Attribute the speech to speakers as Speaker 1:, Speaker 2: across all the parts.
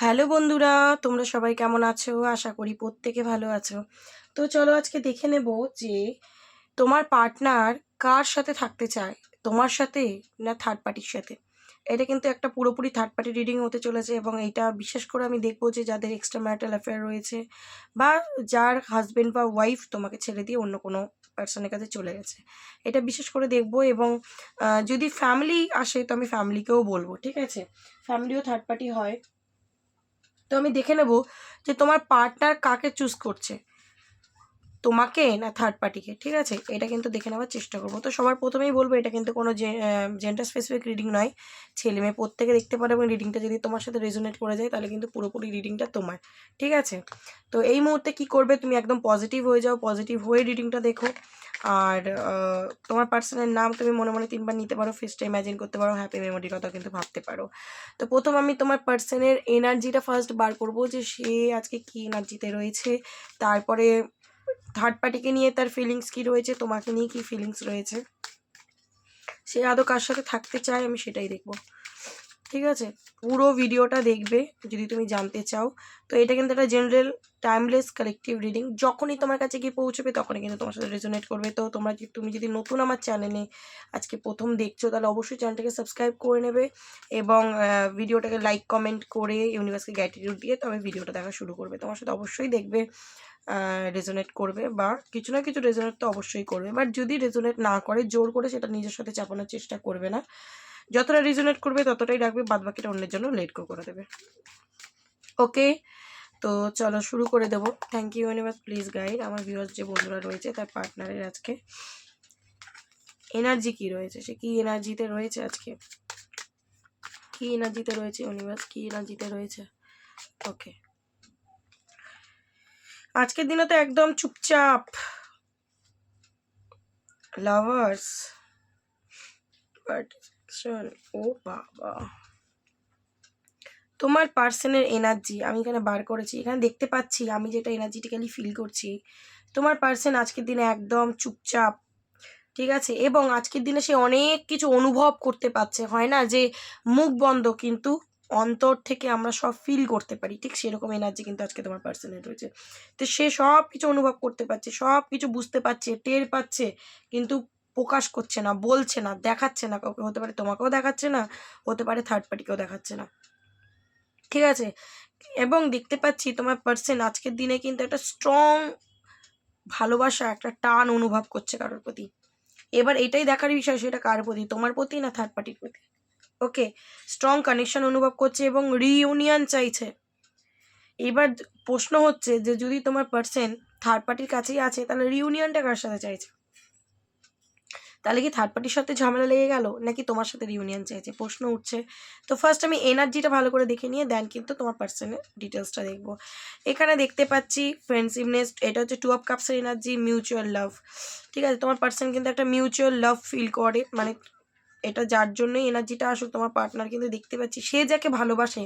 Speaker 1: Hello বন্ধুরা, তোমরা সবাই কেমন আছো? আশা করি প্রত্যেকে ভালো আছো। তো চলো আজকে দেখে নেব যে তোমার পার্টনার কার সাথে থাকতে চায়? তোমার সাথে না থার্ড পার্টির সাথে? এটা কিন্তু একটা পুরোপুরি থার্ড পার্টি রিডিং হতে চলেছে এবং এটা বিশেষ করে আমি দেখব যে যাদের এক্সট্রা ম্যারিটাল অ্যাফেয়ার রয়েছে বা যার হাজবেন্ড বা ওয়াইফ তোমাকে ছেড়ে দিয়ে অন্য কোনো পার্সনের কাছে চলে গেছে। এটা বিশেষ করে দেখব এবং যদি ফ্যামিলি আসে তো আমি ফ্যামিলিকেও বলব, ঠিক আছে? ফ্যামিলিও থার্ড পার্টি হয়। তো আমি দেখে নেব যে তোমার পার্টনার কাকে চুজ করছে। তোমাকে না থার্ড পার্টিকে ঠিক আছে? এটা কিন্তু দেখে নেওয়ার চেষ্টা করব। তো সবার প্রথমেই বলব, এটা কিন্তু কোনো জেন্টার স্পেসিফিক রিডিং নয়। ছেলে মেয়ে প্রত্যেকে দেখতে পারে এবং রিডিংটা যদি তোমার সাথে রেজোনেট করে যায়, তাহলে কিন্তু পুরোপুরি রিডিংটা তোমার, ঠিক আছে? তো এই মুহূর্তে কি করবে? তুমি একদম পজিটিভ হয়ে যাও পজিটিভ হয়ে রিডিংটা দেখো। আর তোমার পার্সনের নাম তুমি মনে মনে তিনবার নিতে পারো ফেসটা ইমাজিন করতে পারো হ্যাপি মেমোরির কথা কিন্তু ভাবতে পারো। তো প্রথম আমি তোমার পার্সনের এনার্জিটা ফার্স্ট বার করব যে সে আজকে কী এনার্জিতে রয়েছে। তারপরে থার্ড পার্টিকে নিয়ে তার ফিলিংস কী রয়েছে, তোমাকে নিয়ে কী ফিলিংস রয়েছে, সে আদৌ কার সাথে থাকতে চায়, আমি সেটাই দেখব। ঠিক আছে? পুরো ভিডিওটা দেখবে যদি তুমি জানতে চাও। তো এটা কিন্তু একটা জেনারেল টাইমলেস কালেকটিভ রিডিং যখনই তোমার কাছে গিয়ে পৌঁছবে তখনই কিন্তু তোমার সাথে রেজোনেট করবে। তো তোমরা তুমি যদি নতুন আমার চ্যানেলে আজকে প্রথম দেখছ, তাহলে অবশ্যই চ্যানেলটাকে সাবস্ক্রাইব করে নেবে এবং ভিডিওটাকে লাইক কমেন্ট করে ইউনিভার্সকে গ্যাটিটিউড দিয়ে তবে ভিডিওটা দেখা শুরু করবে। তোমার সাথে অবশ্যই দেখবে রেজোনেট করবে বা কিছু না কিছু রেজোনেট তো অবশ্যই করবে। বাট যদি রেজোনেট না করে, জোর করে সেটা নিজের সাথে চাপানোর চেষ্টা করবে না যতটা রেজোনেট করবে, ততটাই রাখবে বাদ বাকিটা অন্যের জন্য লেট করে দেবে। ওকে তো চলো শুরু করে দেবো। Thank you universe please guide আমার ভিউয়ার্স যে বন্ধুরা রয়েছে, তার পার্টনারের আজকে এনার্জি কি রয়েছে? সে কি এনার্জিতে রয়েছে আজকে? কি এনার্জিতে রয়েছে ইউনিভার্স কি এনার্জিতে রয়েছে? ওকে আজকের দিনে তো একদম চুপচাপ। লাভার্স বাট ও বাবা। তোমার পার্সনের এনার্জি আমি এখানে বার করেছি। এখানে দেখতে পাচ্ছি, আমি যেটা এনার্জিটিক্যালি ফিল করছি। তোমার পার্সন আজকের দিনে একদম চুপচাপ, ঠিক আছে? এবং আজকের দিনে সে অনেক কিছু অনুভব করতে পারছে, হয় না? যে মুখ বন্ধ কিন্তু অন্তর থেকে আমরা সব ফিল করতে পারি। ঠিক সেরকম এনার্জি কিন্তু আজকে তোমার পার্সনের রয়েছে। তো সে সব কিছু অনুভব করতে পারছে সব কিছু বুঝতে পারছে, টের পাচ্ছে, কিন্তু প্রকাশ করছে না, বলছে না, দেখাচ্ছে না কাউকে, হতে পারে তোমাকেও দেখাচ্ছে না, হতে পারে থার্ড পার্টিকেও দেখাচ্ছে না। ঠিক আছে? এবং দেখতে পাচ্ছি তোমার পার্সেন আজকের দিনে কিন্তু একটা স্ট্রং ভালোবাসা, একটা টান অনুভব করছে কারোর প্রতি। এবার এটাই দেখার বিষয়, সেটা কার প্রতি? তোমার প্রতি না থার্ড পার্টির প্রতি? ওকে স্ট্রং কানেকশন অনুভব করছে এবং রিইউনিয়ন চাইছে। এবার প্রশ্ন হচ্ছে যে, যদি তোমার পার্সেন থার্ড পার্টির কাছেই আছে, তাহলে রিউনিয়নটা কার সাথে চাইছে? তাহলে কি থার্ড পার্টির সাথে ঝামেলা লেগে গেল? নাকি তোমার সাথে রিউনিয়ন চাইছে? প্রশ্ন উঠছে। তো ফার্স্ট আমি এনার্জিটা ভালো করে দেখে নিয়ে দেন কিন্তু তোমার পার্সনের ডিটেলসটা দেখব। এখানে দেখতে পাচ্ছি ফ্রেন্ডশিপনেস এটা হচ্ছে টু অফ কাপসের এনার্জি মিউচুয়াল লাভ ঠিক আছে? তোমার পার্সন কিন্তু একটা মিউচুয়াল লাভ ফিল করে মানে এটা যার জন্যই এনার্জিটা আসুক তোমার পার্টনার কিন্তু দেখতে পাচ্ছি, সে যাকে ভালোবাসে,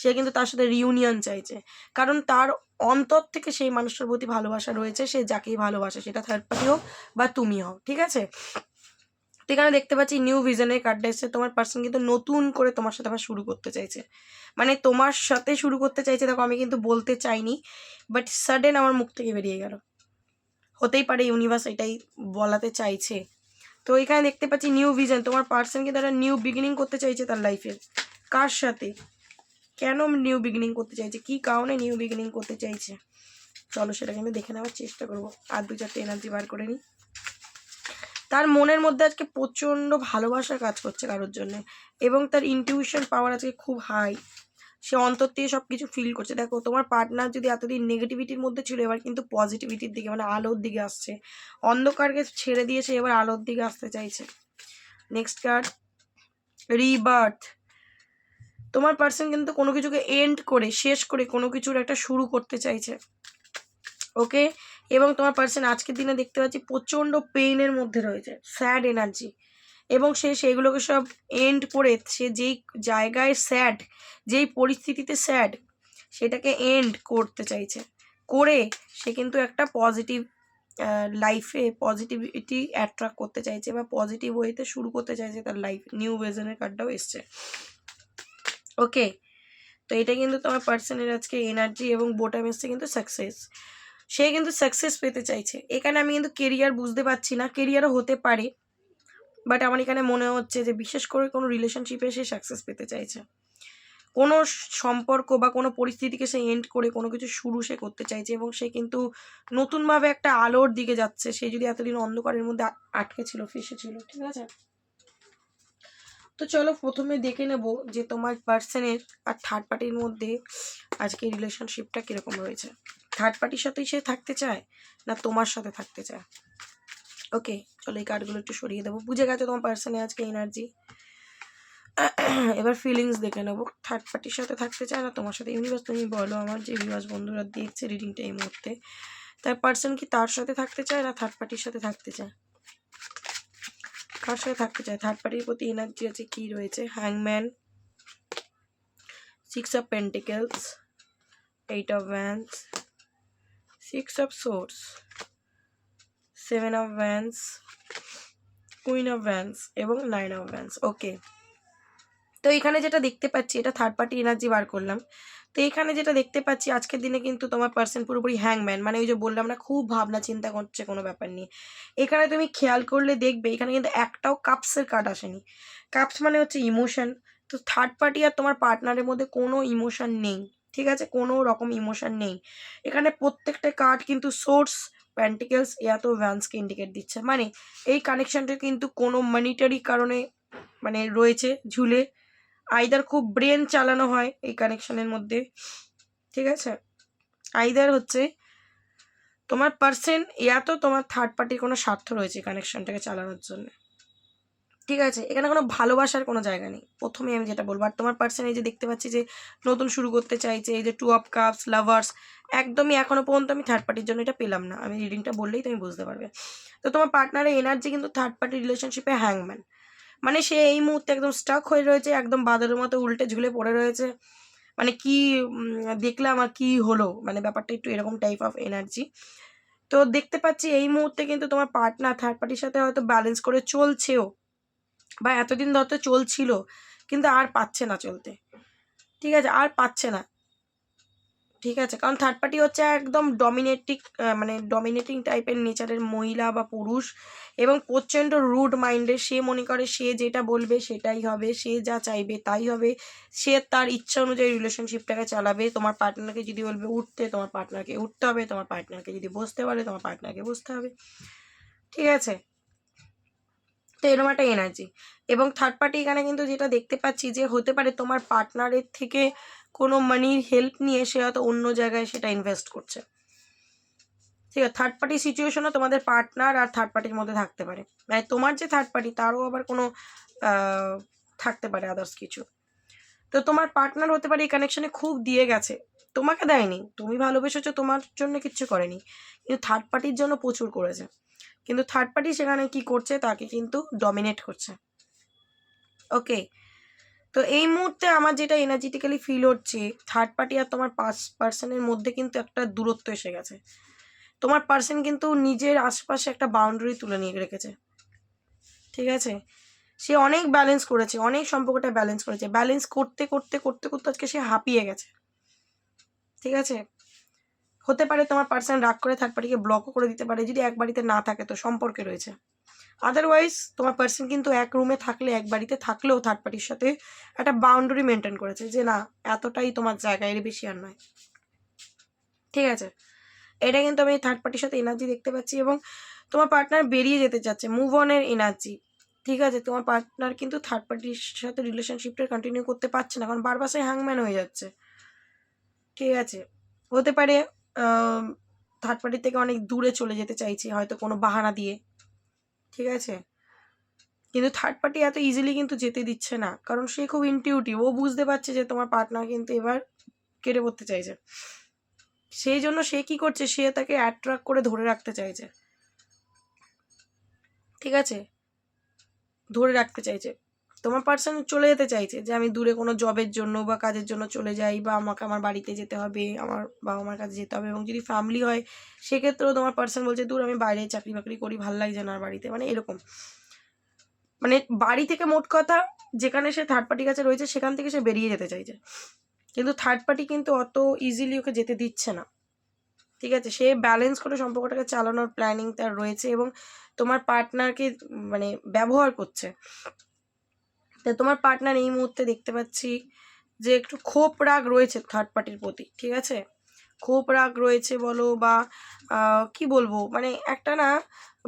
Speaker 1: সে কিন্তু তার সাথে রিউনিয়ন চাইছে। কারণ তার অন্তর থেকে সেই মানুষটার প্রতি ভালোবাসা রয়েছে, সে যাকেই ভালোবাসে, সেটা থার্ড পার্টি হোক বা তুমি হও ঠিক আছে? তো এখানে দেখতে পাচ্ছি নিউ ভিশনের কার্ডটা এসছে, তোমার পার্সন কিন্তু নতুন করে তোমার সাথে আবার শুরু করতে চাইছে। মানে তোমার সাথে শুরু করতে চাইছে, দেখো আমি কিন্তু বলতে চাইনি বাট সাডেন আমার মুখ থেকে বেরিয়ে গেল। হতেই পারে ইউনিভার্স এটাই বলাতে চাইছে। তো এখানে দেখতে পাচ্ছি নিউ ভিজন তোমার পার্সন কিন্তু একটা নিউ বিগিনিং করতে চাইছে তার লাইফে কার সাথে? কেন নিউ বিগিনিং করতে চাইছে? কি কারণে নিউ বিগিনিং করতে চাইছে? চলো সেটা কিন্তু দেখে নেওয়ার চেষ্টা করব। আর দু চারটে এনার্জি বার করে নিই। তার মনের মধ্যে আজকে প্রচণ্ড ভালোবাসা কাজ করছে কারোর জন্য। এবং তার ইনটিউশন পাওয়ার আজকে খুব হাই সে অন্তর থেকে সব কিছু ফিল করছে। দেখো, তোমার পার্টনার যদি এতদিন নেগেটিভিটির মধ্যে ছিল, এবার কিন্তু পজিটিভিটির দিকে মানে আলোর দিকে আসছে। অন্ধকারকে ছেড়ে দিয়েছে, এবার আলোর দিকে আসতে চাইছে। নেক্সট কার্ড রিবার্থ তোমার পার্সন কিন্তু কোনো কিছুকে এন্ড করে, শেষ করে কোনো কিছুর একটা শুরু করতে চাইছে। ওকে এবং তোমার পার্সন আজকের দিনে দেখতে পাচ্ছি প্রচণ্ড পেইনের মধ্যে রয়েছে স্যাড এনার্জি এবং সে সেইগুলোকে সব এন্ড করে সে যেই জায়গায় স্যাড যেই পরিস্থিতিতে স্যাড সেটাকে এন্ড করতে চাইছে। করে সে কিন্তু একটা পজিটিভ লাইফে পজিটিভিটি অ্যাট্রাক্ট করতে চাইছে বা পজিটিভ ওয়েতে শুরু করতে চাইছে তার লাইফ নিউ ভিশনের কার্ডটাও এসছে। ওকে তো এটা কিন্তু তোমার পার্সনের আজকে এনার্জি এবং বোটাম এসছে কিন্তু সাকসেস সে কিন্তু সাকসেস পেতে চাইছে। এখানে আমি কিন্তু কেরিয়ার বুঝতে পারছি না। কেরিয়ারও হতে পারে। বাট আমার এখানে মনে হচ্ছে যে বিশেষ করে কোনো রিলেশনশিপে সে সাকসেস পেতে চাইছে। কোনো সম্পর্ক বা কোনো পরিস্থিতিকে সে এন্ড করে কোনো কিছু শুরু সে করতে চাইছে এবং সে কিন্তু নতুনভাবে একটা আলোর দিকে যাচ্ছে। সে যদি এতদিন অন্ধকারের মধ্যে আটকে ছিল, ফেসে ছিল, ঠিক আছে? তো চলো প্রথমে দেখে নেব যে তোমার পার্সনের আর থার্ড পার্টির মধ্যে আজকে রিলেশনশিপটা কীরকম রয়েছে। থার্ড পার্টির সাথেই সে থাকতে চায় না তোমার সাথে থাকতে চায়? ওকে চলো এই কার্ডগুলো একটু সরিয়ে দেবো। বুঝে গেছো তোমার পার্সনে আজকে এনার্জি এবার ফিলিংস দেখে নেব। থার্ড পার্টির সাথে থাকতে চায় না, তোমার সাথে ইউনিভার্স তুমি বলো আমার যে ভিউয়ার্স বন্ধুরা দেখছে রিডিংটা এই মুহূর্তে। তার পার্সন কি তার সাথে থাকতে চায় না থার্ড পার্টির সাথে থাকতে চায়? কার সাথে থাকতে চায়? থার্ড পার্টির প্রতি এনার্জি আছে, কি রয়েছে? হ্যাংম্যান six of pentacles eight of wands six of swords seven of wands queen of wands এবং নাইন অফ ভ্যান্স ওকে তো এখানে যেটা দেখতে পাচ্ছি, এটা থার্ড পার্টি এনার্জি বার করলাম। তো এখানে যেটা দেখতে পাচ্ছি, আজকের দিনে কিন্তু তোমার পার্সন পুরোপুরি হ্যাংম্যান মানে ওই যে বললাম না, খুব ভাবনা চিন্তা করছে কোনো ব্যাপার নিয়ে। এখানে তুমি খেয়াল করলে দেখবে, এখানে কিন্তু একটাও কাপসের কার্ড আসেনি। কাপস মানে হচ্ছে ইমোশন তো থার্ড পার্টি আর তোমার পার্টনারের মধ্যে কোনো ইমোশন নেই, ঠিক আছে? কোনো রকম ইমোশন নেই। এখানে প্রত্যেকটা কার্ড কিন্তু সোর্স প্যান্টিকেলস এত ভ্যান্সকে ইন্ডিকেট দিচ্ছে। মানে এই কানেকশানটা কিন্তু কোনো মানিটারি কারণে মানে রয়েছে ঝুলে। আইদার খুব ব্রেন চালানো হয় এই কানেকশানের মধ্যে, ঠিক আছে? আইদার হচ্ছে, তোমার পার্সেন এত তোমার থার্ড পার্টির কোনো স্বার্থ রয়েছে কানেকশানটাকে চালানোর জন্য। ঠিক আছে? এখানে কোনো ভালোবাসার কোনো জায়গা নেই। প্রথমে আমি যেটা বলব, আর তোমার পার্সন এই যে দেখতে পাচ্ছি যে নতুন শুরু করতে চাইছে, এই যে টু অফ কাপস লাভার্স একদমই এখনও পর্যন্ত আমি থার্ড পার্টির জন্য এটা পেলাম না। আমি রিডিংটা বললেই তুমি বুঝতে পারবে। তো তোমার পার্টনারের এনার্জি কিন্তু থার্ড পার্টি রিলেশনশিপে হ্যাংম্যান মানে সে এই মুহূর্তে একদম স্টাক হয়ে রয়েছে, একদম বাদরের মতো উল্টে ঝুলে পড়ে রয়েছে। মানে কি দেখলাম আর কি হলো? মানে ব্যাপারটা একটু এরকম টাইপ অফ এনার্জি তো দেখতে পাচ্ছি এই মুহূর্তে কিন্তু তোমার পার্টনার থার্ড পার্টির সাথে হয়তো ব্যালেন্স করে চলছেও। বা এতদিন ধরে চলছিল, কিন্তু আর পাচ্ছে না চলতে। ঠিক আছে, আর পাচ্ছে না। ঠিক আছে, কারণ থার্ড পার্টি হচ্ছে একদম ডমিনেটিক মানে ডমিনেটিং টাইপের নেচারের মহিলা বা পুরুষ এবং প্রচণ্ড রুড মাইন্ডের সে মনে করে সে যেটা বলবে সেটাই হবে, সে যা চাইবে তাই হবে, সে তার ইচ্ছা অনুযায়ী রিলেশনশিপটাকে চালাবে, তোমার পার্টনারকে যদি বলবে উঠতে, তোমার পার্টনারকে উঠতে হবে, তোমার পার্টনারকে যদি বসতে বলে, তোমার পার্টনারকে বসতে হবে। ঠিক আছে এরকম একটা এনার্জি এবং থার্ড পার্টি এখানে কিন্তু যেটা দেখতে পাচ্ছি যে হতে পারে তোমার পার্টনারের থেকে কোনো মানির হেল্প নিয়ে সে হয়তো অন্য জায়গায় সেটা ইনভেস্ট করছে। ঠিক আছে থার্ড পার্টি সিচুয়েশনও তোমাদের পার্টনার আর থার্ড পার্টির মধ্যে থাকতে পারে। মানে তোমার যে থার্ড পার্টি তারও আবার কোনো থাকতে পারে আদার্স কিছু। তো তোমার পার্টনার হতে পারে এই কানেকশানে খুব দিয়ে গেছে। তোমাকে দেয়নি। তুমি ভালোবেসেছো, তোমার জন্য কিচ্ছু করেনি। কিন্তু থার্ড পার্টির জন্য প্রচুর করেছে। কিন্তু থার্ড পার্টি সেখানে কি করছে? তাকে কিন্তু ডমিনেট করছে। ওকে তো এই মুহূর্তে আমার যেটা এনার্জেটিক্যালি ফিল হচ্ছে থার্ড পার্টি আর তোমার পাঁচ পার্সনের মধ্যে কিন্তু একটা দূরত্ব এসে গেছে। তোমার পার্সন কিন্তু নিজের আশপাশে একটা বাউন্ডারি তুলে নিয়ে রেখেছে। ঠিক আছে? সে অনেক ব্যালেন্স করেছে, অনেক সম্পর্কটা ব্যালেন্স করেছে। ব্যালেন্স করতে করতে করতে করতে আজকে সে হাঁপিয়ে গেছে। ঠিক আছে? হতে পারে তোমার পার্সন রাগ করে থার্ড পার্টিকে ব্লকও করে দিতে পারে, যদি এক বাড়িতে না থাকে তো সম্পর্কে রয়েছে। আদারওয়াইজ তোমার পার্সন কিন্তু এক রুমে থাকলে, এক বাড়িতে থাকলেও থার্ড পার্টির সাথে একটা বাউন্ডারি মেনটেন করেছে যে না, এতটাই তোমার জায়গা, এর বেশি আর নয়। ঠিক আছে? এটা কিন্তু আমি থার্ড পার্টির সাথে এনার্জি দেখতে পাচ্ছি এবং তোমার পার্টনার বেরিয়ে যেতে চাচ্ছে মুভ অনের এনার্জি ঠিক আছে? তোমার পার্টনার কিন্তু থার্ড পার্টির সাথে রিলেশনশিপটা কন্টিনিউ করতে পারছে না, কারণ বারবার সে হ্যাংম্যান হয়ে যাচ্ছে। ঠিক আছে? হতে পারে থার্ড পার্টি থেকে অনেক দূরে চলে যেতে চাইছে, হয়তো কোনো বাহানা দিয়ে। ঠিক আছে? কিন্তু থার্ড পার্টি এত ইজিলি কিন্তু যেতে দিচ্ছে না, কারণ সে খুব ইনটিউটিভ ও বুঝতে পারছে যে তোমার পার্টনার কিন্তু এবার কেটে পড়তে চাইছে। সেই জন্য সে কি করছে, সে তাকে অ্যাট্রাক্ট করে ধরে রাখতে চাইছে। ঠিক আছে? ধরে রাখতে চাইছে। তোমার পার্সন চলে যেতে চাইছে যে আমি দূরে কোনো জবের জন্য বা কাজের জন্য চলে যাই বা আমাকে আমার বাড়িতে যেতে হবে, আমার বাবা মার কাছে যেতে হবে এবং যদি ফ্যামিলি হয়, সেক্ষেত্রেও তোমার পার্সন বলছে, দূর আমি বাইরে চাকরি বাকরি করি, ভালো লাগছে না আর বাড়িতে। মানে এরকম। মানে বাড়ি থেকে মোট কথা যেখানে সে থার্ড পার্টির কাছে রয়েছে, সেখান থেকে সে বেরিয়ে যেতে চাইছে। কিন্তু থার্ড পার্টি কিন্তু অত ইজিলি ওকে যেতে দিচ্ছে না। ঠিক আছে? সে ব্যালেন্স করে সম্পর্কটাকে চালানোর প্ল্যানিং তার রয়েছে এবং তোমার পার্টনারকে মানে ব্যবহার করছে। তোমার পার্টনার এই মুহূর্তে দেখতে পাচ্ছি যে একটু ক্ষোভ রাগ রয়েছে থার্ড পার্টির প্রতি, ঠিক আছে? ক্ষোভ রাগ রয়েছে বলো বা কি বলব? মানে একটা না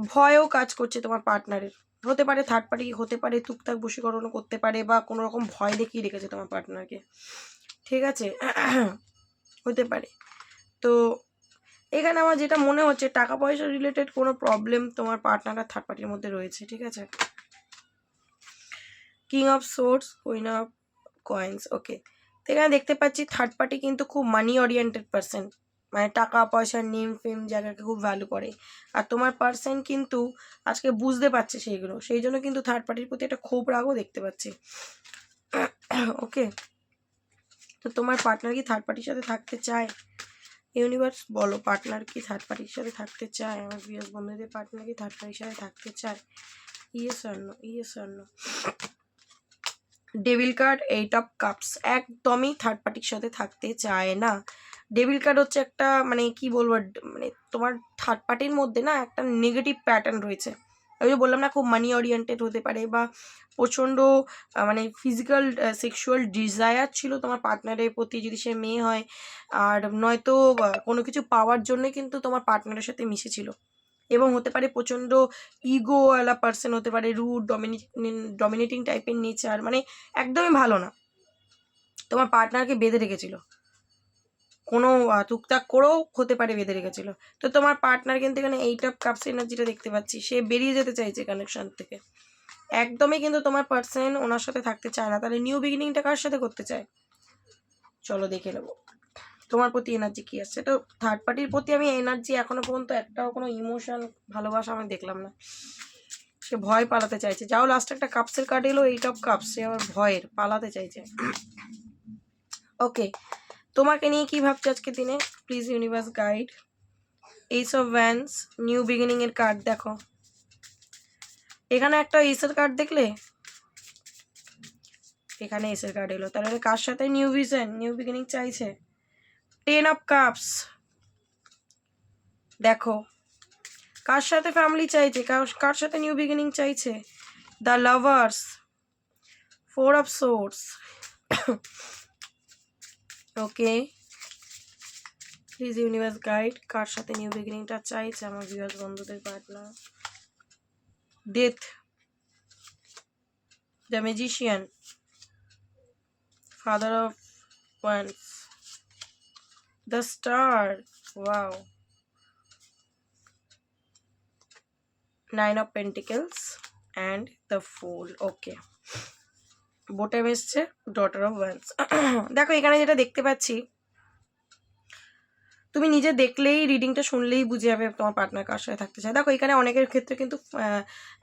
Speaker 1: ভয়ও কাজ করছে তোমার পার্টনারের হতে পারে থার্ড পার্টি হতে পারে টুকটাক বশীকরণও করতে পারে বা কোনো রকম ভয় দেখিয়ে রেখেছে তোমার পার্টনারকে ঠিক আছে? হতে পারে। তো এখানে আমার যেটা মনে হচ্ছে, টাকা পয়সা রিলেটেড কোনো প্রবলেম তোমার পার্টনার আর থার্ড পার্টির মধ্যে রয়েছে, ঠিক আছে? King of swords queen of coins okay এখানে দেখতে পাচ্ছি থার্ড পার্টি কিন্তু খুব মানি ওরিয়েন্টেড পার্সন মানে টাকা, পয়সা নেম ফেম জায়গাকে খুব ভ্যালু করে। আর তোমার পার্সন কিন্তু আজকে বুঝতে পারছে সেইগুলো, সেই জন্য কিন্তু থার্ড পার্টির প্রতি একটা ক্ষোভ রাগও দেখতে পাচ্ছি। ওকে তো তোমার পার্টনার কি থার্ড পার্টির সাথে থাকতে চায়? ইউনিভার্স বলো পার্টনার কি থার্ড পার্টির সাথে থাকতে চায়? আমার বিএস বন্ধুদের পার্টনার কি থার্ড পার্টির সাথে থাকতে চায়? ইয়ে স্বর্ণ ইয়ে স্বর্ণ devil card, eight of cups একদমই থার্ড পার্টির সাথে থাকতে চায় না। ডেভিল কার্ড হচ্ছে একটা মানে কি বলব মানে তোমার থার্ড পার্টির মধ্যে না একটা নেগেটিভ প্যাটার্ন রয়েছে। ওই যে বললাম না খুব মানি ওরিয়েন্টেড হতে পারে বা প্রচণ্ড মানে ফিজিক্যাল সেক্সুয়াল ডিজায়ার ছিল তোমার পার্টনারের প্রতি যদি সে মেয়ে হয়। আর নয়তো কোনো কিছু পাওয়ার জন্য কিন্তু তোমার পার্টনারের সাথে মিশেছিল। এবং হতে পারে প্রচণ্ড ইগোওয়ালা পার্সন হতে পারে রুড ডমিনেটিং ডমিনেটিং টাইপের নেচার মানে একদমই ভালো না। তোমার পার্টনারকে বেঁধে রেখেছিল। কোনো টুকটাক করেও হতে পারে বেঁধে রেখেছিল। তো তোমার পার্টনার কিন্তু এখানে এইট কাপস এনার্জিটা দেখতে পাচ্ছি। সে বেরিয়ে যেতে চাইছে কানেকশন থেকে। একদমই কিন্তু তোমার পার্সন ওনার সাথে থাকতে চায় না। তাহলে নিউ বিগিনিংটা কার সাথে করতে চায়? চলো দেখে নেব। তোমার প্রতি এনার্জি কি আছে? তো থার্ড পার্টির প্রতি আমি এনার্জি এখনও পর্যন্ত একটাও কোনো ইমোশন ভালোবাসা আমি দেখলাম না। সে ভয় পালাতে চাইছে। যাও লাস্ট একটা কাপসের কার্ড এলো এইট অফ কাপস সে আবার ভয়ের, পালাতে চাইছে। ওকে তোমাকে নিয়ে কি ভাবছ আজকে দিনে? Please universe guide ace of wands new beginning এর কার্ড দেখো। এখানে একটা এসের কার্ড দেখলে? এখানে এসের কার্ড এলো। তাহলে কার সাথে? নিউ ভিশন নিউ বিগিনিং চাইছে। টেন অফ কাপস দেখো, কার সাথে ফ্যামিলি চাইছে? কার- সাথে নিউ বিগিনিং চাইছে? The lovers four of swords okay please universe guide কার সাথে নিউ বিগিনিংটা চাইছে আমার ভিউয়ার্স বন্ধুদের partner death the magician father of wands the star wow nine of pentacles and the fool okay বোটেম এসছে daughter of wands দেখো, এখানে যেটা দেখতে পাচ্ছি, তুমি নিজে দেখলেই রিডিংটা শুনলেই বুঝে যাবে তোমার পার্টনার কার সাথে থাকতে চায়। দেখো, এখানে অনেকের ক্ষেত্রে কিন্তু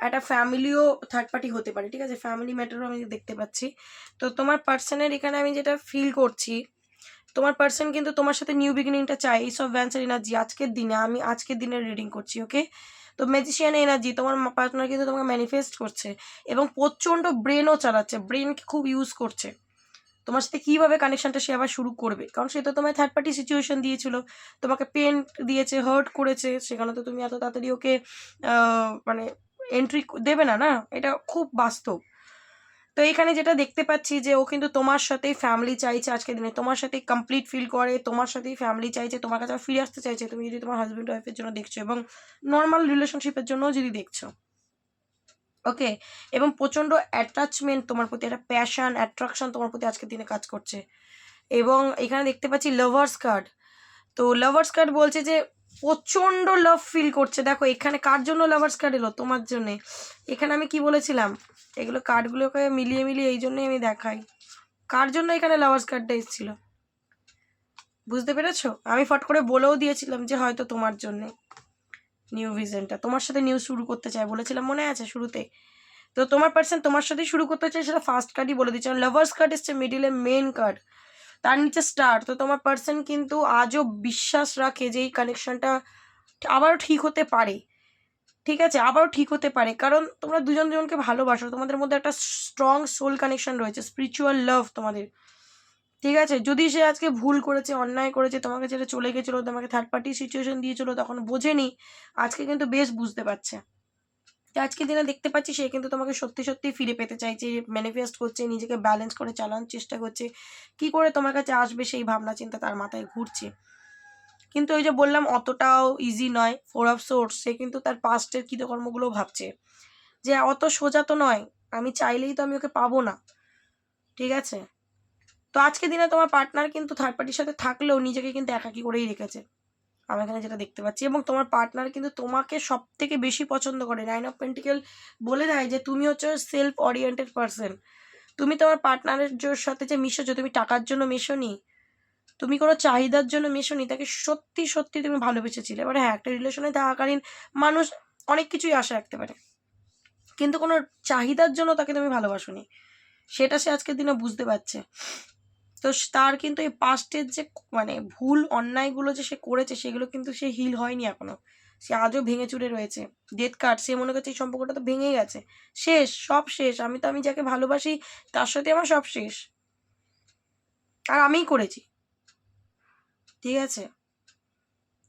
Speaker 1: একটা ফ্যামিলিও থার্ড পার্টি হতে পারে, ঠিক আছে? ফ্যামিলি ম্যাটারও আমি দেখতে পাচ্ছি। তো তোমার পার্সনের এখানে আমি যেটা ফিল করছি তোমার পার্সন কিন্তু তোমার সাথে নিউ বিগিনিংটা চাই এইসব ভ্যান্সার এনার্জি আজকের দিনে, আমি আজকের দিনের রিডিং করছি ওকে তো ম্যাজিশিয়ান এনার্জি তোমার পার্টনার কিন্তু তোমাকে ম্যানিফেস্ট করছে এবং প্রচণ্ড ব্রেনও চালাচ্ছে ব্রেনকে খুব ইউজ করছে। তোমার সাথে কীভাবে কানেকশনটা সে আবার শুরু করবে? কারণ সে তো তোমায় থার্ড পার্টি সিচুয়েশন দিয়েছিল, তোমাকে পেন দিয়েছে হার্ট করেছে, সেখানে তো তুমি এত তাড়াতাড়ি ওকে মানে এন্ট্রি দেবে না না? এটা খুব বাস্তব। তো এখানে যেটা দেখতে পাচ্ছি যে ও কিন্তু তোমার সাথেই ফ্যামিলি চাইছে আজকের দিনে। তোমার সাথেই কমপ্লিট ফিল করে, তোমার সাথেই ফ্যামিলি চাইছে, তোমার কাছে ফিরে আসতে চাইছে। তুমি যদি তোমার হাজব্যান্ড ওয়াইফের জন্য দেখছ এবং নর্মাল রিলেশনশিপের জন্যও যদি দেখছ। ওকে এবং প্রচণ্ড অ্যাটাচমেন্ট তোমার প্রতি, একটা প্যাশন অ্যাট্রাকশন তোমার প্রতি আজকের দিনে কাজ করছে। এবং এখানে দেখতে পাচ্ছি লাভার্স কার্ড তো লাভার্স কার্ড বলছে যে প্রচণ্ড লাভ ফিল করছে। দেখো, এখানে কার জন্য লাভার্স কার্ড এলো? তোমার জন্যে। এখানে আমি কি বলেছিলাম? এগুলো কার্ডগুলোকে মিলিয়ে মিলিয়ে এই জন্যই আমি দেখাই। কার জন্য এখানে লাভার্স কার্ডটা এসেছিল? বুঝতে পেরেছ? আমি ফট করে বলেও দিয়েছিলাম যে হয়তো তোমার জন্যে নিউ ভিজনটা তোমার সাথে নিউ শুরু করতে চাই বলেছিলাম, মনে আছে শুরুতে? তো তোমার পার্সন তোমার সাথেই শুরু করতে চাই সেটা ফার্স্ট কার্ডই বলে দিচ্ছি। লাভার্স কার্ড এসছে মিডিলে মেন কার্ড তার নিচে স্টার তো তোমার পার্সন কিন্তু আজও বিশ্বাস রাখে যে এই কানেকশনটা আবারও ঠিক হতে পারে। ঠিক আছে? আবারও ঠিক হতে পারে। কারণ তোমরা দুজন দুজনকে ভালোবাসো। তোমাদের মধ্যে একটা স্ট্রং সোল কানেকশন রয়েছে। স্পিরিচুয়াল লাভ তোমাদের। ঠিক আছে? যদি সে আজকে ভুল করেছে, অন্যায় করেছে, তোমাকে ছেড়ে চলে গেছিল, তোমাকে থার্ড পার্টি সিচুয়েশন দিয়েছিল, তখন বোঝেনি। আজকে কিন্তু বেশ বুঝতে পারছে। তো আজকে দিনে দেখতে পাচ্ছি সে কিন্তু তোমাকে সত্যি সত্যি ফিরে পেতে চাইছে ম্যানিফেস্ট করছে, নিজেকে ব্যালেন্স করে চালানোর চেষ্টা করছে। কি করে তোমার কাছে আসবে সেই ভাবনা চিন্তা তার মাথায় ঘুরছে। কিন্তু ওই যে বললাম, অতটাও ইজি নয় ফোর অফ সোর্স সে কিন্তু তার পাস্টের কৃতকর্মগুলো ভাবছে। যে অত সোজা তো নয়, আমি চাইলেই তো আমি ওকে পাবো না। ঠিক আছে? তো আজকে দিনে তোমার পার্টনার কিন্তু থার্ড পার্টির সাথে থাকলেও নিজেকে কিন্তু একাকি করেই রেখেছে। আমি এখানে যেটা দেখতে পাচ্ছি। এবং তোমার পার্টনার কিন্তু তোমাকে সব থেকে বেশি পছন্দ করে। নাইন অফ পেন্টিকেল বলে দেয় যে, তুমি হচ্ছে সেলফ অরিয়েন্টেড পারসন তুমি তোমার পার্টনারের সাথে যে মিশোছো, তুমি টাকার জন্য মেশোনি, তুমি কোনো চাহিদার জন্য মেশোনি, তাকে সত্যি সত্যি তুমি ভালোবেসেছিলে। এবারে হ্যাঁ একটা রিলেশনে থাকাকালীন মানুষ অনেক কিছুই আশা রাখতে পারে। কিন্তু কোনো চাহিদার জন্য তাকে তুমি ভালোবাসোনি। সেটা সে আজকের দিনে বুঝতে পারছে। তো তার কিন্তু এই পাস্টের যে মানে ভুল অন্যায়গুলো যে সে করেছে সেগুলো কিন্তু সে হিল হয়নি এখনও। সে আজও ভেঙে চুরে রয়েছে। ডেথ কার্ড সে মনে করছে এই সম্পর্কটা তো ভেঙে গেছে। শেষ, সব শেষ। আমি তো, আমি যাকে ভালোবাসি, তার সাথে আমার সব শেষ। আর আমিই করেছি। ঠিক আছে?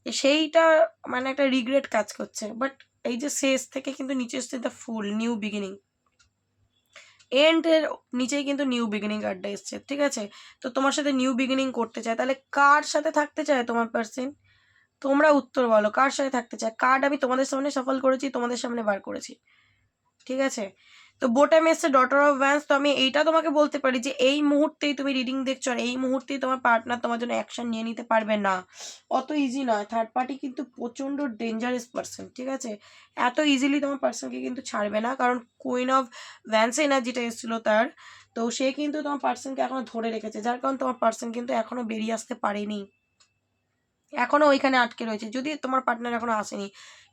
Speaker 1: সেইটা মানে একটা রিগ্রেট কাজ করছে। বাট এই যে শেষ থেকে কিন্তু নিচে এসছে দ্য ফুল নিউ বিগিনিং এন্ডের নিচেই কিন্তু নিউ বিগিনিং কার্ডটা এসছে, ঠিক আছে? তো তোমার সাথে নিউ বিগিনিং করতে চায়, তাহলে কার সাথে থাকতে চায় তোমার পার্সেন তোমরা উত্তর বলো, কার সাথে থাকতে চায়? কার্ড আমি তোমাদের সামনে সফল করেছি, তোমাদের সামনে বার করেছি, ঠিক আছে? তো বোটাম এসছে ডটার অফ ভ্যান্স তো আমি এইটা তোমাকে বলতে পারি যে এই মুহূর্তেই তুমি রিডিং দেখছ আর এই মুহূর্তেই তোমার পার্টনার তোমার জন্য অ্যাকশন নিয়ে নিতে পারবে না। অত ইজি নয়। থার্ড পার্টি কিন্তু প্রচণ্ড ডেঞ্জারাস পার্সন ঠিক আছে? এত ইজিলি তোমার পার্সনকে কিন্তু ছাড়বে না। কারণ কুইন অফ ভ্যান্স এনার্জিটা এসেছিল তার। তো সে কিন্তু তোমার পার্সনকে এখনও ধরে রেখেছে। যার কারণ তোমার পার্সন কিন্তু এখনও বেরিয়ে আসতে পারেনি। এখনও ওইখানে আটকে রয়েছে। যদি তোমার পার্টনার এখনও আসেনি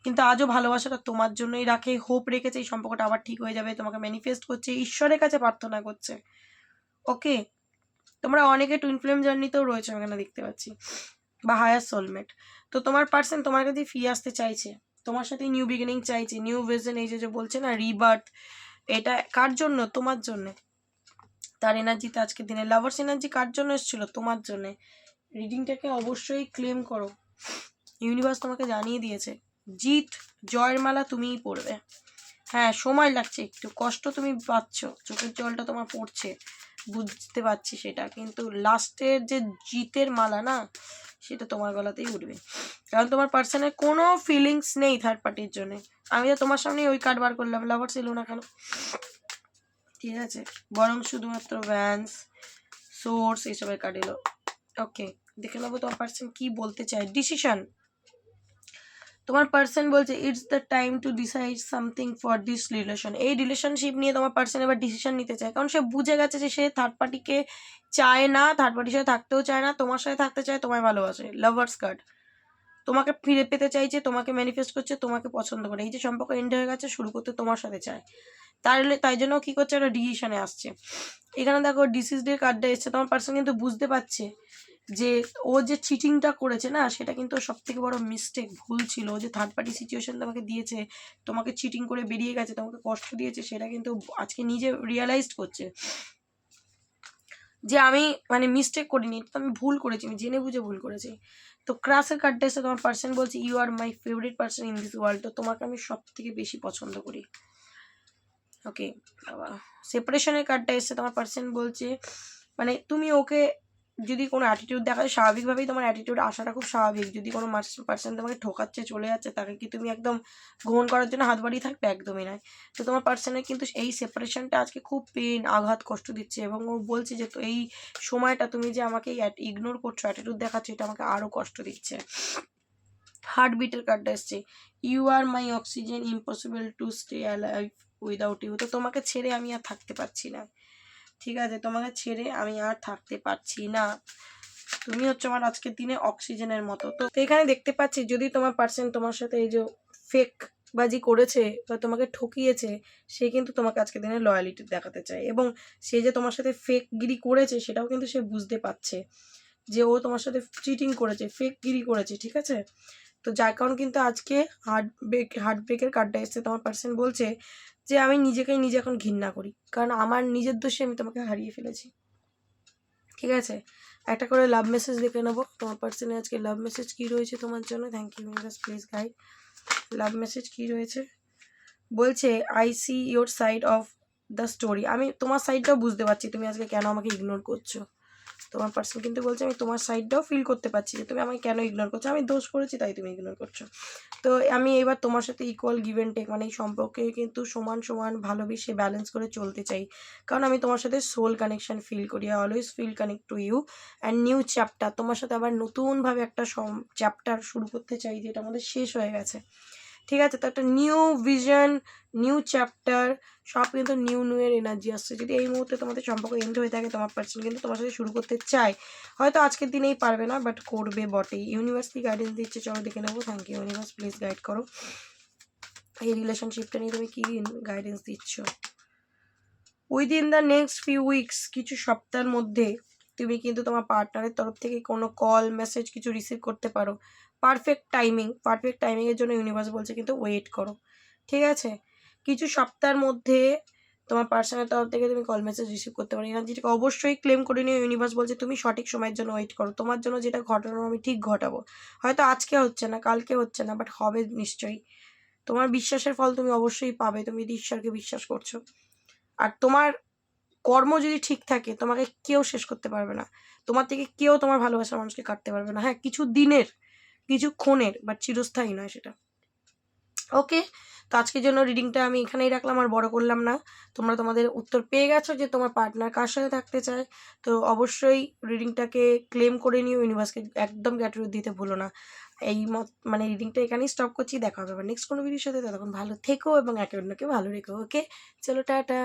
Speaker 1: কিন্তু আজও ভালোবাসাটা তোমার জন্যই রাখে। হোপ রেখেছে, এই সম্পর্কটা আবার ঠিক হয়ে যাবে, তোমাকে ম্যানিফেস্ট করছে, ঈশ্বরের কাছে প্রার্থনা করছে। ওকে তোমরা অনেকে টুইন ফ্লেম জার্নিতেও রয়েছে এখানে দেখতে পাচ্ছি। বা হায়ার সোলমেট তো তোমার পার্সন তোমার কাছে ফিরে আসতে চাইছে। তোমার সাথে নিউ বিগিনিং চাইছে নিউ ভিজন এই যে বলছে না রিবার্থ এটা কার জন্য? তোমার জন্য। তার এনার্জিতে আজকে দিনে লাভার্স এনার্জি কার জন্য এসেছিল? তোমার জন্য। রিডিংটাকে অবশ্যই ক্লেম করো। ইউনিভার্স তোমাকে জানিয়ে দিয়েছে। জিত, জয়ের মালা তুমিই পড়বে হ্যাঁ সময় লাগছে একটু, কষ্ট তুমি পাচ্ছ, চোখের জলটা তোমার পড়ছে, বুঝতে পারছি সেটা, কিন্তু লাস্টের যে জিতের মালা না, সেটা তোমার গলাতেই উঠবে। কারণ তোমার পার্সনের কোনো ফিলিংস নেই থার্ড পার্টির জন্য। আমি তো তোমার সামনে ওই কার্ড বার করলাম লাভার ছিল না কেন? ঠিক আছে, বরং শুধুমাত্র ভ্যান্স সোর্স এইসবের কার্ড এলো। ওকে দেখে নেব তোমার পার্সন কি বলতে চায়। ডিসিশন তোমার পার্সন বলছে it's the time to decide something for this relation এই রিলেশনশিপ নিয়ে তোমার পার্সন এবার ডিসিশন নিতে চায়। কারণ সে বুঝে গেছে যে সে থার্ড পার্টিকে চায় না থার্ড পার্টির সাথে থাকতেও চায় না, তোমার সাথে থাকতে চায়, তোমায় ভালোবাসে। লাভার্স কার্ড তোমাকে ফিরে পেতে চাইছে তোমাকে ম্যানিফেস্ট করছে, তোমাকে পছন্দ করে। এই যে সম্পর্ক এন্ড হয়ে গেছে, শুরু করতে তোমার সাথে চায়। তাহলে তাই জন্য কী করছে? একটা ডিসিশনে আসছে। এখানে দেখো ডিসিজডের কার্ডটা এসছে। তোমার পার্সন কিন্তু বুঝতে পারছে যে ও যে চিটিংটা করেছে না, সেটা কিন্তু সব থেকে বড় মিস্টেক ভুল ছিল। যে থার্ড পার্টি সিচুয়েশন তোমাকে দিয়েছে, তোমাকে চিটিং করে বেরিয়ে গেছে, তোমাকে কষ্ট দিয়েছে, সেটা কিন্তু আজকে নিজে রিয়েলাইজড করছে। যে আমি মানে মিস্টেক করিনি তো আমি ভুল করেছি, আমি জেনে বুঝে ভুল করেছি। তো ক্রাসের কার্ডটা এসে তোমার পার্সন বলছে you are my favourite person in this world তো তোমাকে আমি সব থেকে বেশি পছন্দ করি। ওকে সেপারেশনের কার্ডটা এসে তোমার পার্সন বলছে মানে তুমি ওকে যদি কোনো অ্যাটিটিউড দেখায়, স্বাভাবিকভাবেই তোমার অ্যাটিটিউড আসাটা খুব স্বাভাবিক। যদি কোনো পার্সন তোমাকে ঠকাচ্ছে, চলে যাচ্ছে, তাকে কি তুমি একদম গ্রহণ করার জন্য হাত বাড়িয়ে থাকবে? একদমই নয়। তো তোমার পার্সনের কিন্তু এই সেপারেশনটা আজকে খুব পেন আঘাত, কষ্ট দিচ্ছে এবং ও বলছে যে, তো এই সময়টা তুমি যে আমাকে ইগনোর করছ অ্যাটিটিউড দেখাচ্ছ, এটা আমাকে আরও কষ্ট দিচ্ছে। হার্টবিটের কার্ডটা এসছে। You are my oxygen impossible to stay alive without you তো তোমাকে ছেড়ে আমি আর থাকতে পারছি না। ঠিক আছে, তোমাকে ছেড়ে আমি আর থাকতে পারছি না। তুমি হচ্ছে আমার আজকের দিনে অক্সিজেনের মতো। তো এখানে দেখতে পাচ্ছি, যদি তোমার পার্সন তোমার সাথে এই যে ফেক বাজি করেছে বা তোমাকে ঠকিয়েছে, সে কিন্তু তোমাকে আজকের দিনে লয়ালিটি দেখাতে চায়। এবং সে যে তোমার সাথে ফেক গিরি করেছে, সেটাও কিন্তু সে বুঝতে পারছে যে ও তোমার সাথে চিটিং করেছে ফেক গিরি করেছে, ঠিক আছে? তো যার কারণ কিন্তু আজকে হার্ট ব্রেক হার্ট ব্রেকের কার্ডটা এসছে। তোমার পার্সন বলছে যে, আমি নিজেকেই নিজে এখন ঘৃণা করি। কারণ আমার নিজের দোষে আমি তোমাকে হারিয়ে ফেলেছি। ঠিক আছে? একটা করে লাভ মেসেজ দেখে নেব। তোমার পার্সনে আজকে লাভ মেসেজ কী রয়েছে তোমার জন্য? Thank you universe please guide love message কী রয়েছে? বলছে I see your side of the story আমি তোমার সাইডটাও বুঝতে পারছি। তুমি আজকে কেন আমাকে ইগনোর করছ? তোমার পার্সন কিন্তু বলছে, আমি তোমার সাইডটাও ফিল করতে পারছি যে তুমি আমাকে কেন ইগনোর করছ? আমি দোষ করেছি, তাই তুমি ইগনোর করছ। তো আমি এবার তোমার সাথে ইকুয়াল গিভ অ্যান্ড টেক মানে এই সম্পর্কে কিন্তু সমান সমান ভালোবেসে ব্যালেন্স করে চলতে চাই। কারণ আমি তোমার সাথে সোল কানেকশন ফিল করি I always feel connect to you and new chapter তোমার সাথে আবার নতুনভাবে একটা চ্যাপ্টার শুরু করতে চাই, যেটা আমাদের শেষ হয়ে গেছে। ঠিক আছে? তো একটা নিউ ভিশন নিউ চ্যাপ্টার সব কিন্তু নিউ নিউ এর এনার্জি আসছে। যদি এই মুহূর্তে তোমাদের সম্পর্ক এন্ড হয়ে থাকে, তোমার পার্সন কিন্তু তোমার সাথে শুরু করতে চায়। হয়তো আজকের দিনেই পারবে না বাট করবে বটে ইউনিভার্স কি গাইডেন্স দিচ্ছে, চলো দেখে নেব। Thank you universe please guide করো। এই রিলেশনশিপটা নিয়ে তুমি কী গাইডেন্স দিচ্ছ? Within the next few weeks কিছু সপ্তাহের মধ্যে, তুমি কিন্তু তোমার পার্টনারের তরফ থেকে কোনো কল মেসেজ কিছু রিসিভ করতে পারো। পারফেক্ট টাইমিং পারফেক্ট টাইমিংয়ের জন্য ইউনিভার্স বলছে কিন্তু ওয়েট করো, ঠিক আছে? কিছু সপ্তাহের মধ্যে তোমার পার্সোনাল তরফ থেকে তুমি কল মেসেজ রিসিভ করতে পারো। এনার্জিটাকে অবশ্যই ক্লেম করে নিও ইউনিভার্স বলছে, তুমি সঠিক সময়ের জন্য ওয়েট করো। তোমার জন্য যেটা ঘটানো আমি ঠিক ঘটাবো। হয়তো আজকে হচ্ছে না, কালকে হচ্ছে না বাট হবে নিশ্চয়ই। তোমার বিশ্বাসের ফল তুমি অবশ্যই পাবে, তুমি যদি ঈশ্বরকে বিশ্বাস করছ। আর তোমার কর্ম যদি ঠিক থাকে, তোমাকে কেউ শেষ করতে পারবে না। তোমার থেকে কেউ তোমার ভালোবাসার মানুষকে কাটতে পারবে না। হ্যাঁ কিছু দিনের কিছুক্ষণের বাট চিরস্থায়ী নয় সেটা। ওকে তো আজকের জন্য রিডিংটা আমি এখানেই রাখলাম, আর বড় করলাম না। তোমরা তোমাদের উত্তর পেয়ে গেছো যে তোমার পার্টনার কার সাথে থাকতে চায়। তো অবশ্যই রিডিংটাকে ক্লেম করে নিও ইউনিভার্সকে একদম গ্যাটরুট দিতে ভুলো না। এই মত মানে রিডিংটা এখানেই স্টপ করছি, দেখা হবে আবার নেক্সট কোনো ভিডিওর সাথে। তখন ভালো থেকো এবং একে অন্যকে ভালো রেখো ওকে চলো, টাটা!